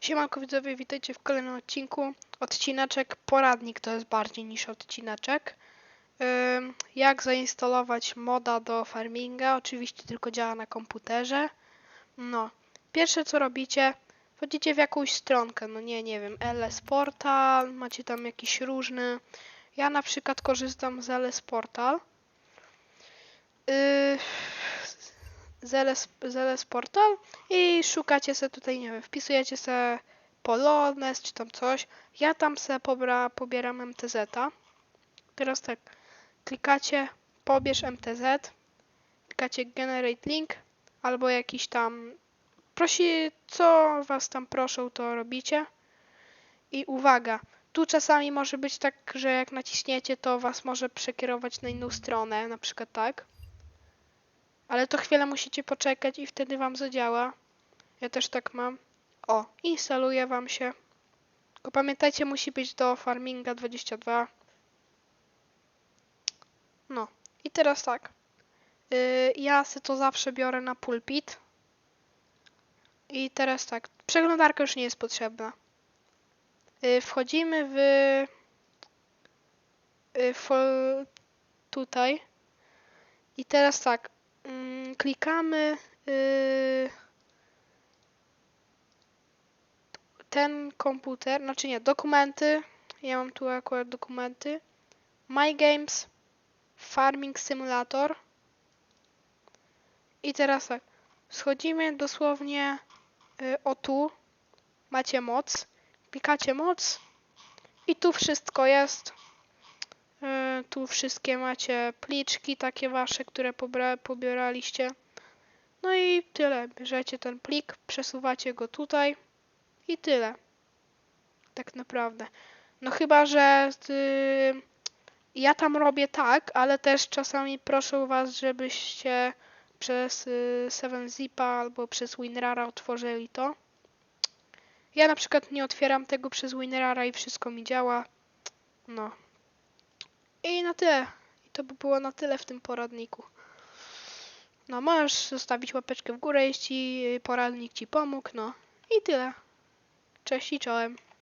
Siemanko widzowie, witajcie w kolejnym odcinku. Odcineczek poradnik to jest bardziej niż odcineczek. Ym, jak zainstalować moda do farminga, oczywiście tylko działa na komputerze. No, pierwsze co robicie, wchodzicie w jakąś stronkę, no nie, nie wiem, LS Portal, macie tam jakiś różny. Ja na przykład korzystam z LS Portal. Z LS, z LS Portal i szukacie sobie tutaj, nie wiem, wpisujecie sobie Polones czy tam coś. Ja tam sobie pobra, pobieram MTZ-a. Teraz tak, klikacie pobierz MTZ, klikacie Generate Link albo jakiś tam prosi, co was tam proszą, to robicie. I uwaga, tu czasami może być tak, że jak naciśniecie, to was może przekierować na inną stronę, na przykład tak. Ale to chwilę musicie poczekać i wtedy wam zadziała. Ja też tak mam. O, instaluje wam się. Tylko pamiętajcie, musi być do Farminga 22. No, i teraz tak. Yy, ja se to zawsze biorę na pulpit. I teraz tak, przeglądarka już nie jest potrzebna. Yy, wchodzimy w, yy, tutaj. I teraz tak, klikamy yy, ten komputer, znaczy nie, dokumenty. Ja mam tu akurat dokumenty. My Games, Farming Simulator. I teraz tak, schodzimy dosłownie y, o tu. Macie moc. Klikacie moc. I tu wszystko jest. Y, tu wszystkie macie pliczki takie wasze, które pobieraliście. No i tyle. Bierzecie ten plik, przesuwacie go tutaj i tyle. Tak naprawdę. No chyba, że y, ja tam robię tak, ale też czasami proszę was, żebyście przez y, 7zipa albo przez WinRara otworzyli to. Ja na przykład nie otwieram tego przez WinRara i wszystko mi działa. No. I na tyle. I to by było na tyle w tym poradniku. No, możesz zostawić łapeczkę w górę, jeśli poradnik ci pomógł. No i tyle. Cześć i czołem.